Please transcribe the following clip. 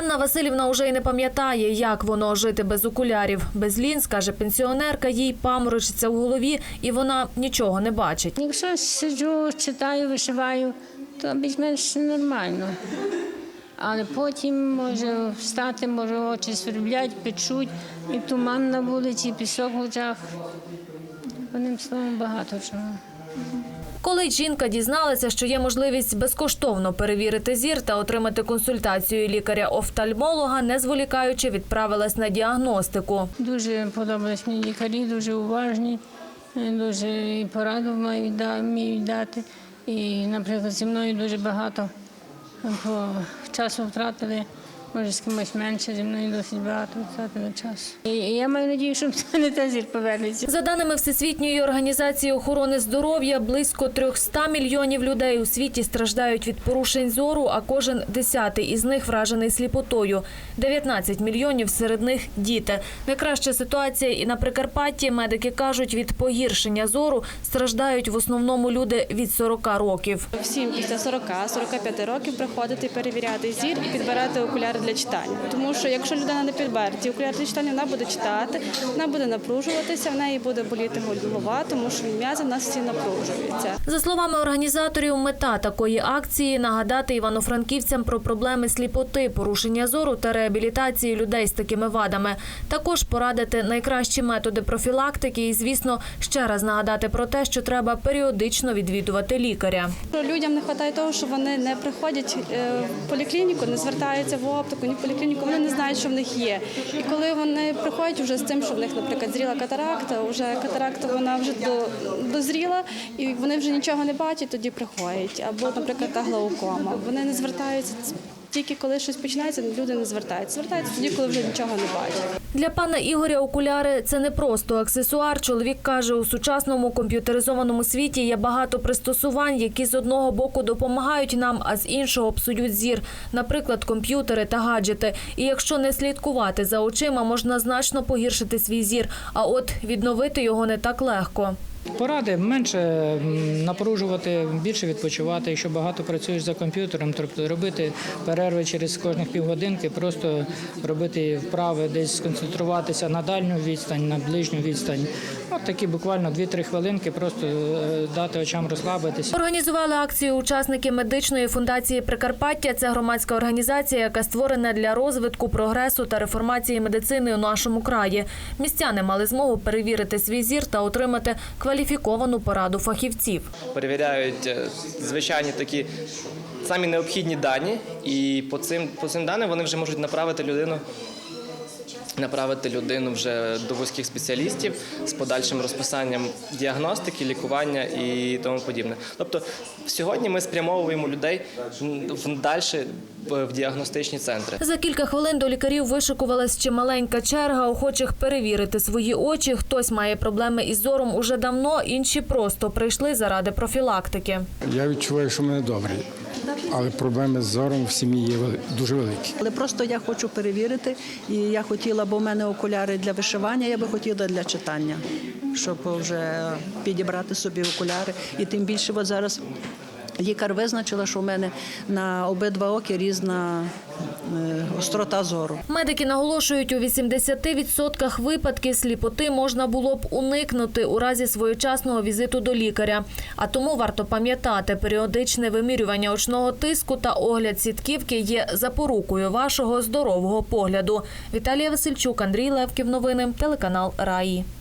Анна Васильівна уже й не пам'ятає, як воно жити без окулярів. Без лінз, каже пенсіонерка, їй паморочиться в голові, і вона нічого не бачить. Якщо сиджу, читаю, вишиваю, то більш-менш нормально. Але потім може встати, може очі сверблять, печуть, і туман на вулиці, і пісок в очах. Одним словом, багато чого. Коли жінка дізналася, що є можливість безкоштовно перевірити зір та отримати консультацію лікаря-офтальмолога, не зволікаючи, відправилась на діагностику. Дуже подобались мені лікарі, дуже уважні, е, дуже і пораду вміють дати. І, наприклад, зі мною дуже багато часу втратили. Може, з кимось менше, зі мною досить багато втратили часу. І і я маю надію, що це не та зір повернеться. За даними Всесвітньої організації охорони здоров'я, близько 300 мільйонів людей у світі страждають від порушень зору, а кожен десятий із них вражений сліпотою. 19 мільйонів серед них діти. Найкраща ситуація і на Прикарпатті медики кажуть, від погіршення зору страждають в основному люди від 40 років. Всім після 40-45 років приходити перевіряти зір і підбирати окуляри для читання. Тому що якщо людина не підбере ці окуляри для читання, вона буде читати, вона буде напружуватися, в неї буде боліти голова, тому що м'язи в нас всі напружуються. За словами організаторів, мета такої акції нагадати івано-франківцям про проблеми сліпоти, порушення зору та реабілітації людей з такими вадами. Також порадити найкращі методи профілактики і, звісно, ще раз нагадати про те, що треба періодично відвідувати лікаря. Людям не вистачає того, що вони не приходять е, в поліклініку, не звертаються в оптику, ні в поліклініку, вони не знають, що в них є. І коли вони приходять вже з тим, що в них, наприклад, зріла катаракта, вже катаракта вона вже до, дозріла, і вони вже нічого не бачать, тоді приходять. Або, наприклад, та глаукома. Вони не звертаються. Тільки коли щось починається, люди не звертаються. Звертаються тоді, коли вже нічого не бачать. Для пана Ігоря окуляри це не просто аксесуар. Чоловік каже, у сучасному комп'ютеризованому світі є багато пристосувань, які з одного боку допомагають нам, а з іншого псують зір, наприклад, комп'ютери та гаджети. І якщо не слідкувати за очима, можна значно погіршити свій зір. А от відновити його не так легко. Поради менше напружувати, більше відпочивати. Якщо багато працюєш за комп'ютером, тобто робити перерви через кожних півгодинки, просто робити вправи, десь сконцентруватися на дальню відстань, на ближню відстань. От такі буквально 2-3 хвилинки, просто е, дати очам розслабитися. Організували акцію учасники медичної фундації Прикарпаття. Це громадська організація, яка створена для розвитку, прогресу та реформації медицини у нашому краї. Містяни мали змогу перевірити свій зір та отримати кваліфіковану пораду фахівців. перевіряють е, звичайні такі самі необхідні дані, і по цим, по цим даним вони вже можуть направити людину. Направити людину вже до вузьких спеціалістів з подальшим розписанням діагностики, лікування і тому подібне. Тобто, сьогодні ми спрямовуємо людей в далі в діагностичні центри. За кілька хвилин до лікарів вишикувалась чималенька черга охочих перевірити свої очі. Хтось має проблеми із зором уже давно, інші просто прийшли заради профілактики. Я відчуваю, що мене добре, але проблеми з зором в сім'ї є вели- дуже великі. Але просто я хочу перевірити, і я хотіла, бо в мене окуляри для вишивання, я би хотіла для читання, щоб вже підібрати собі окуляри. І тим більше, от зараз лікар визначила, що в мене на обидва оки різна е, острота зору. Медики наголошують, у 80% випадків сліпоти можна було б уникнути у разі своєчасного візиту до лікаря. А тому варто пам'ятати, періодичне вимірювання очного тиску та огляд сітківки є запорукою вашого здорового погляду. Віталія Васильчук, Андрій Левків. Новини, телеканал Раї.